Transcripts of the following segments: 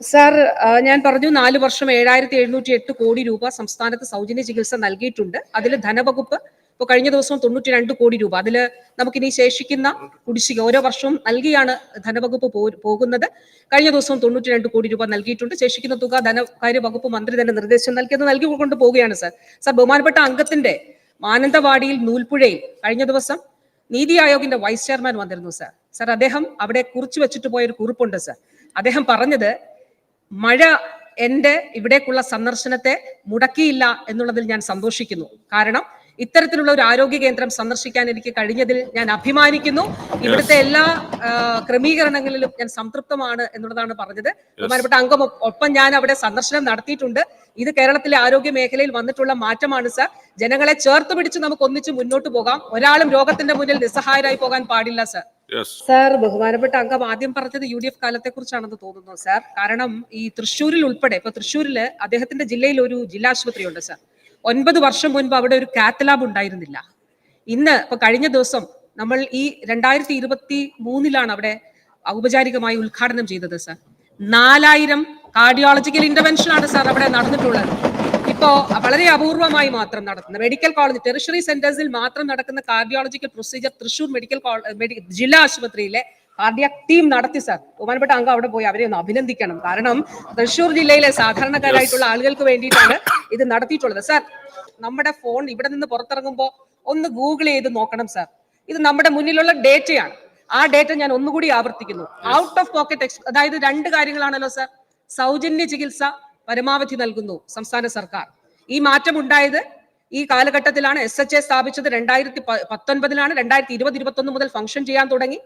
Sir ഞാൻ പറഞ്ഞു നാല് വർഷം ഏഴായിരത്തി എഴുന്നൂറ്റി എട്ട് കോടി രൂപ സംസ്ഥാനത്ത് സൗജന്യ ചികിത്സ നൽകിയിട്ടുണ്ട്. അതിൽ ധനവകുപ്പ് ഇപ്പോൾ കഴിഞ്ഞ ദിവസം തൊണ്ണൂറ്റി രണ്ട് കോടി രൂപ. അതിൽ നമുക്കിനി ശേഷിക്കുന്ന കുടിശ്ശിക ഓരോ വർഷവും നൽകിയാണ് ധനവകുപ്പ് പോകുന്നത്. കഴിഞ്ഞ ദിവസം തൊണ്ണൂറ്റി രണ്ട് കോടി രൂപ നൽകിയിട്ടുണ്ട്. ശേഷിക്കുന്ന തുക ധനകാര്യ വകുപ്പ് മന്ത്രി തന്നെ നിർദ്ദേശം നൽകിയത് നൽകിക്കൊണ്ട് പോവുകയാണ് സാർ. സാർ ബഹുമാനപ്പെട്ട അംഗത്തിന്റെ മാനന്തവാടിയിൽ നൂൽപ്പുഴയിൽ കഴിഞ്ഞ ദിവസം നീതി ആയോഗിന്റെ വൈസ് ചെയർമാൻ വന്നിരുന്നു സാർ. സാർ അദ്ദേഹം അവിടെ കുറിച്ചു വെച്ചിട്ട് പോയ ഒരു കുറിപ്പുണ്ട് സാർ. അദ്ദേഹം പറഞ്ഞത് മഴ എന്റെ ഇവിടേക്കുള്ള സന്ദർശനത്തെ മുടക്കിയില്ല എന്നുള്ളതിൽ ഞാൻ സന്തോഷിക്കുന്നു. കാരണം ഇത്തരത്തിലുള്ള ഒരു ആരോഗ്യ കേന്ദ്രം സന്ദർശിക്കാൻ എനിക്ക് കഴിഞ്ഞതിൽ ഞാൻ അഭിമാനിക്കുന്നു. ഇവിടുത്തെ എല്ലാ ക്രമീകരണങ്ങളിലും ഞാൻ സംതൃപ്തമാണ് എന്നുള്ളതാണ് പറഞ്ഞത്. ബഹുമാനപ്പെട്ട അംഗം ഒപ്പം ഞാൻ അവിടെ സന്ദർശനം നടത്തിയിട്ടുണ്ട്. ഇത് കേരളത്തിലെ ആരോഗ്യ മേഖലയിൽ വന്നിട്ടുള്ള മാറ്റമാണ് സർ. ജനങ്ങളെ ചേർത്ത് പിടിച്ച് നമുക്ക് ഒന്നിച്ച് മുന്നോട്ട് പോകാം. ഒരാളും രോഗത്തിന്റെ മുന്നിൽ നിസ്സഹായരായി പോകാൻ പാടില്ല സാർ. സാർ ബഹുമാനപ്പെട്ട അംഗം ആദ്യം പറഞ്ഞത് യു ഡി എഫ് കാലത്തെ കുറിച്ചാണെന്ന് തോന്നുന്നു സാർ കാരണം ഈ തൃശ്ശൂരിൽ ഉൾപ്പെടെ ഇപ്പൊ തൃശ്ശൂരിൽ അദ്ദേഹത്തിന്റെ ജില്ലയിൽ ഒരു ജില്ലാ ആശുപത്രി ഉണ്ട് സാർ ഒൻപത് വർഷം മുൻപ് അവിടെ ഒരു കാത്ത് ലാബ് ഉണ്ടായിരുന്നില്ല. ഇന്ന് ഇപ്പൊ കഴിഞ്ഞ ദിവസം നമ്മൾ ഈ രണ്ടായിരത്തി ഇരുപത്തി മൂന്നിലാണ് അവിടെ ഔപചാരികമായി ഉദ്ഘാടനം ചെയ്തത് സാർ നാലായിരം കാർഡിയോളജിക്കൽ ഇന്റർവെൻഷൻ ആണ് സാർ അവിടെ നടന്നിട്ടുള്ളത്. ഇപ്പോ വളരെ അപൂർവമായി മാത്രം നടത്തുന്ന മെഡിക്കൽ കോളേജ് ടെറിഷറി സെന്റേഴ്സിൽ മാത്രം നടക്കുന്ന cardiological procedure Thrissur medical college ജില്ലാ ആശുപത്രിയിലെ കാർഡിയാക് ടീം നടത്തി സാർ ബഹുമാനപ്പെട്ട അംഗം അവിടെ പോയി. അവരെ ഒന്ന് അഭിനന്ദിക്കണം. കാരണം തൃശൂർ ജില്ലയിലെ സാധാരണക്കാരായിട്ടുള്ള ആളുകൾക്ക് വേണ്ടിയിട്ടാണ് ഇത് നടത്തിയിട്ടുള്ളത്. സാർ നമ്മുടെ ഫോൺ ഇവിടെ നിന്ന് പുറത്തിറങ്ങുമ്പോൾ ഒന്ന് ഗൂഗിൾ ചെയ്ത് നോക്കണം സാർ ഇത് നമ്മുടെ മുന്നിലുള്ള ഡേറ്റയാണ്. ആ ഡേറ്റ ഞാൻ ഒന്നുകൂടി ആവർത്തിക്കുന്നു. ഔട്ട് ഓഫ് പോക്കറ്റ് എക്സ് അതായത് രണ്ട് കാര്യങ്ങളാണല്ലോ സാർ സൗജന്യ ചികിത്സ പരമാവധി നൽകുന്നു സംസ്ഥാന സർക്കാർ. ഈ മാറ്റം ഉണ്ടായത് ഈ കാലഘട്ടത്തിലാണ് എസ് എച്ച് എ സ്ഥാപിച്ചത് രണ്ടായിരത്തി പത്തൊൻപതിലാണ്. രണ്ടായിരത്തി ഇരുപത് ഇരുപത്തി ഒന്ന് മുതൽ ഫംഗ്ഷൻ ചെയ്യാൻ തുടങ്ങി.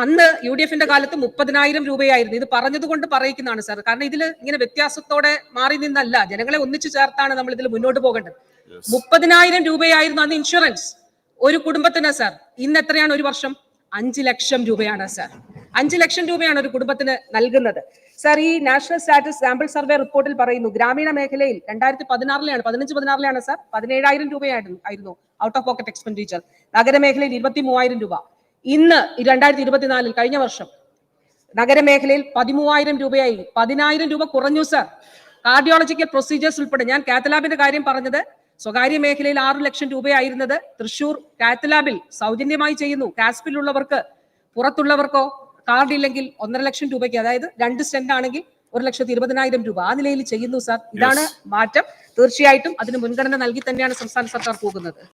അന്ന് യു ഡി എഫിന്റെ കാലത്ത് മുപ്പതിനായിരം രൂപയായിരുന്നു. ഇത് പറഞ്ഞതുകൊണ്ട് പറയിക്കുന്നതാണ് സാർ കാരണം ഇതിൽ ഇങ്ങനെ വ്യത്യാസത്തോടെ മാറി നിന്നല്ല. ജനങ്ങളെ ഒന്നിച്ചു ചേർത്താണ് നമ്മൾ ഇതിൽ മുന്നോട്ട് പോകേണ്ടത്. മുപ്പതിനായിരം രൂപയായിരുന്നു അന്ന് ഇൻഷുറൻസ് ഒരു കുടുംബത്തിന് സാർ ഇന്ന് എത്രയാണ് ഒരു വർഷം? അഞ്ച് ലക്ഷം രൂപയാണ് സാർ അഞ്ച് ലക്ഷം രൂപയാണ് ഒരു കുടുംബത്തിന് നൽകുന്നത്. സാർ ഈ നാഷണൽ സ്റ്റാറ്റസ് സാമ്പിൾ സർവേ റിപ്പോർട്ടിൽ പറയുന്നു ഗ്രാമീണ മേഖലയിൽ രണ്ടായിരത്തി പതിനാറിലെയാണ് പതിനഞ്ച് പതിനാറിലാണ് സാർ പതിനേഴായിരം രൂപയായിരുന്നു ആയിരുന്നു ഔട്ട് ഓഫ് പോക്കറ്റ് എക്സ്പെൻഡിച്ചർ നഗരമേഖലയിൽ ഇരുപത്തി മൂവായിരം രൂപ. ഇന്ന് രണ്ടായിരത്തി ഇരുപത്തിനാലിൽ കഴിഞ്ഞ വർഷം നഗരമേഖലയിൽ പതിമൂവായിരം രൂപയായി പതിനായിരം രൂപ കുറഞ്ഞു സാർ. കാർഡിയോളജിക്കൽ പ്രൊസീജിയേഴ്സ് ഉൾപ്പെടെ ഞാൻ കാത്തലാബിന്റെ കാര്യം പറഞ്ഞത് സ്വകാര്യ മേഖലയിൽ ആറു ലക്ഷം രൂപയായിരുന്നത് തൃശൂർ കാത്തലാബിൽ സൗജന്യമായി ചെയ്യുന്നു. കാസ്പിലുള്ളവർക്ക് പുറത്തുള്ളവർക്കോ കാർഡ് ഇല്ലെങ്കിൽ ഒന്നര ലക്ഷം രൂപയ്ക്ക് അതായത് രണ്ട് സ്റ്റെന്റ് ആണെങ്കിൽ ഒരു ലക്ഷത്തി ഇരുപതിനായിരം രൂപ. ആ നിലയിൽ ചെയ്യുന്നു സാർ. ഇതാണ് മാറ്റം. തീർച്ചയായിട്ടും അതിന് മുൻഗണന നൽകി തന്നെയാണ് സംസ്ഥാന സർക്കാർ പോകുന്നത്.